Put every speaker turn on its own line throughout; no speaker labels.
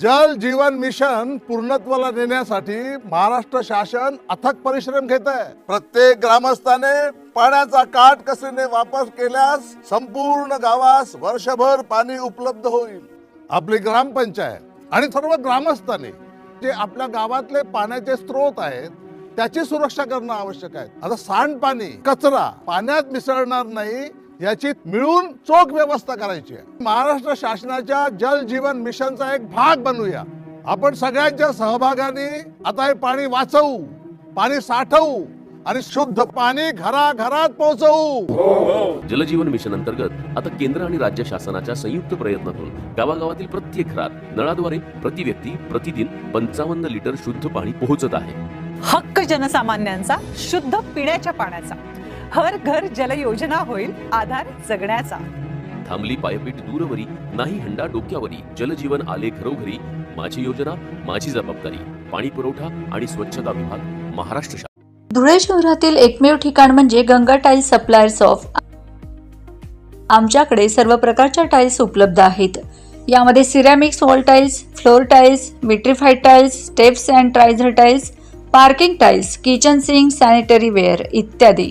जल जीवन मिशन पूर्णत्वाला नेण्यासाठी महाराष्ट्र शासन अथक परिश्रम घेत आहे. प्रत्येक ग्रामस्थाने पाण्याचा काट कसेने वापर केल्यास संपूर्ण गावास वर्षभर पाणी उपलब्ध होईल. आपली ग्रामपंचायत आणि सर्व ग्रामस्थांनी जे आपल्या गावातले पाण्याचे स्रोत आहेत त्याची सुरक्षा करणं आवश्यक आहे. आता सांडपाणी कचरा पाण्यात मिसळणार नाही याची मिळून चोख व्यवस्था करायची आहे. महाराष्ट्र शासनाच्या जल जीवन मिशनचा एक भाग बनूया आपण सगळ्यांच्या सहभागाने आता हे पाणी वाचवू पाणी साठवू आणि शुद्ध पाणी घराघरात पोहोचवू.
जलजीवन मिशन अंतर्गत आता केंद्र आणि राज्य शासनाच्या संयुक्त प्रयत्नातून गावागावातील प्रत्येक घरात नळाद्वारे प्रति व्यक्ती प्रतिदिन पंचावन्न लिटर शुद्ध पाणी पोहोचत आहे.
हक्क जनसामान्यांचा शुद्ध पिण्याच्या पाण्याचा. हर घर जल योजना होईल आधार जगण्याचा.
थांबली पायपीट दूरवरी नाही हंडा डोक्यावरी. जलजीवन आले घरोघरी. माझी योजना माझी जबाबदारी. पाणी पुरवठा आणि स्वच्छता विभाग महाराष्ट्र
धुळे शहरातील एकमेव ठिकाण म्हणजे गंगा टाईल्स सप्लायर्स ऑफ आमच्याकडे सर्व प्रकारच्या टाईल्स उपलब्ध आहेत. यामध्ये ceramics wall tiles floor tiles vitrified tiles steps and ट्रायझर tiles parking tiles kitchen sink sanitary ware इत्यादी.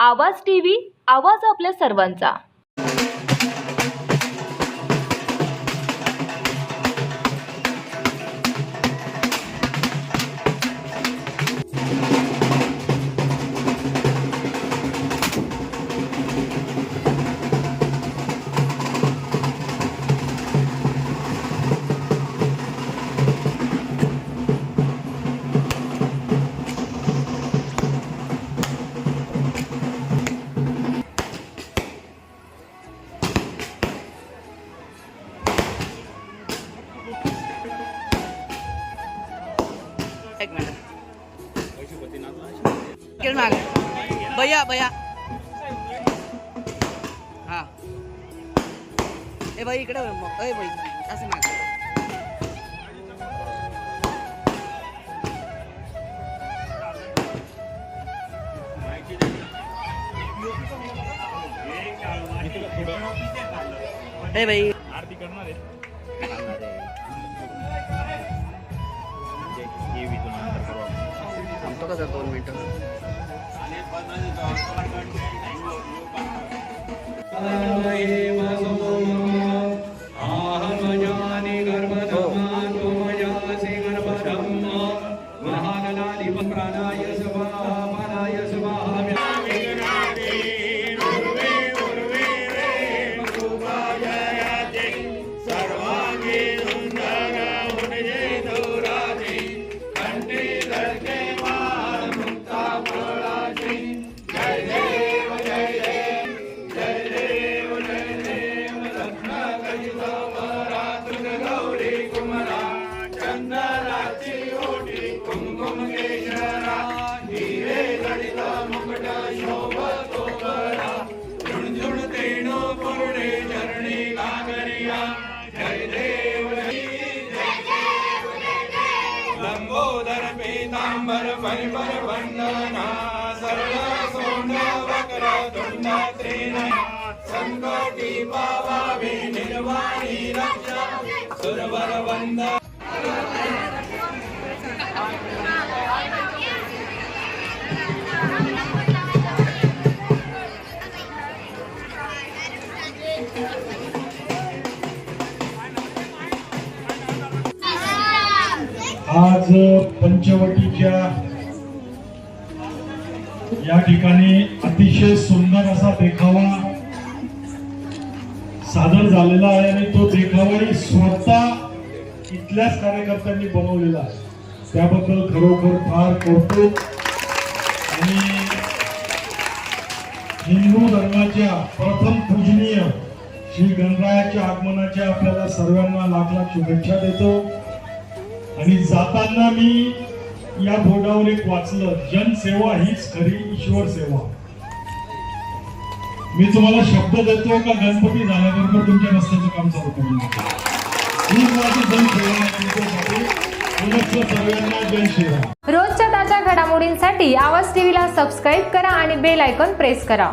Awaaz T V Awaaz आपल्या सर्वांचा.
एक मिनिट. भैया भैया. हा. ए भाई इकडे ए भाई असे माग. ए भाई. थांबतो का सर दोन मिनिटं Thank you, love.
लंबोदर पीतांबर परिपर वंदना सरळ सोंड वक्र तुंड त्रिनयन संकटी पावावे निर्वाणी रक्षा सुरवर वंद
आज पंचवटीच्या या ठिकाणी अतिशय सुंदर असा देखावा सादर झालेला आहे आणि तो देखावाही स्वतः इथल्याच कार्यकर्त्यांनी बनवलेला आहे. त्याबद्दल खरोखर फार कौतुक आणि हिंदू धर्माच्या प्रथम पूजनीय श्री गणरायाच्या आगमनाच्या आपल्याला सर्वांना लाख लाख शुभेच्छा देतो. आणि जाताना मी या बोर्डावर एक वाचलं जनसेवा हीच खरी ईश्वर सेवा. मी तुम्हाला शब्द देतो का गणपती झाल्याबरोबर तुमच्या रस्त्याचं काम चालू करणार
रोजच्या ताज्या घडामोडींसाठी आवाज टीव्हीला सबस्क्राईब करा आणि बेल आयकॉन प्रेस करा.